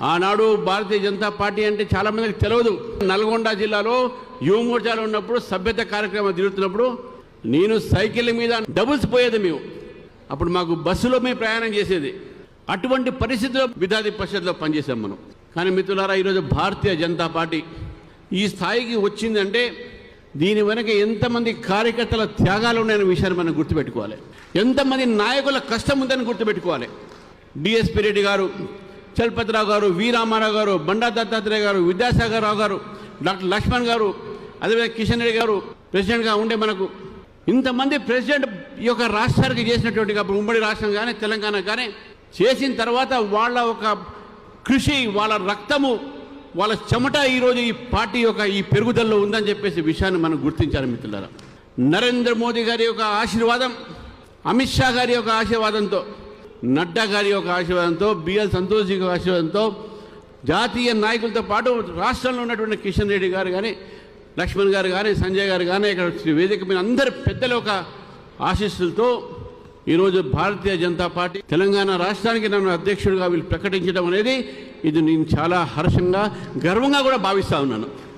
ఆనాడు భారతీయ జనతా పార్టీ అంటే చాలా మందికి తెలియదు నల్గొండ జిల్లాలో యువ మోర్చాలో ఉన్నప్పుడు సభ్యత కార్యక్రమం తిరుగుతున్నప్పుడు నేను సైకిల్ మీద డబుల్స్ పోయేది మేము. అప్పుడు మాకు బస్సులో మేము ప్రయాణం చేసేది. అటువంటి పరిస్థితిలో విధాది పరిషత్లో పనిచేసాం మనం. కానీ మిత్రులారా ఈరోజు భారతీయ జనతా పార్టీ ఈ స్థాయికి వచ్చిందంటే దీని వెనక ఎంతమంది కార్యకర్తల త్యాగాలు ఉన్నాయనే విషయాన్ని మనం గుర్తుపెట్టుకోవాలి. ఎంతమంది నాయకుల కష్టం ఉందని గుర్తుపెట్టుకోవాలి. డిఎస్పి రెడ్డి గారు చలపతిరావు గారు వి రామారావు గారు బండా దత్తాత్రేయ గారు విద్యాసాగర్ రావు గారు డాక్టర్ లక్ష్మణ్ గారు అదేవిధంగా కిషన్ రెడ్డి గారు ప్రెసిడెంట్గా ఉండే మనకు ఇంతమంది ప్రెసిడెంట్ ఈ యొక్క రాష్ట్రానికి చేసినటువంటి అప్పుడు ఉమ్మడి రాష్ట్రం కానీ తెలంగాణ కానీ చేసిన తర్వాత వాళ్ళ ఒక కృషి వాళ్ళ రక్తము వాళ్ళ చెమట ఈరోజు ఈ పార్టీ యొక్క ఈ పెరుగుదలలో ఉందని చెప్పేసి విషయాన్ని మనం గుర్తించాలి మిత్రులారా. నరేంద్ర మోదీ గారి యొక్క ఆశీర్వాదం అమిత్ షా గారి యొక్క ఆశీర్వాదంతో నడ్డా గారి యొక్క ఆశీర్వాదంతో బిఎల్ సంతోష్ యొక్క ఆశీర్వాదంతో జాతీయ నాయకులతో పాటు రాష్ట్రంలో ఉన్నటువంటి కిషన్ రెడ్డి గారు కానీ లక్ష్మణ్ గారు కానీ సంజయ్ గారు కానీ ఇక్కడ వేదిక మీద అందరి పెద్దల ఒక ఆశీస్సులతో ఈరోజు భారతీయ జనతా పార్టీ తెలంగాణ రాష్ట్రానికి నన్ను అధ్యక్షుడిగా వీళ్ళు ప్రకటించడం అనేది ఇది నేను చాలా హర్షంగా గర్వంగా కూడా భావిస్తా ఉన్నాను.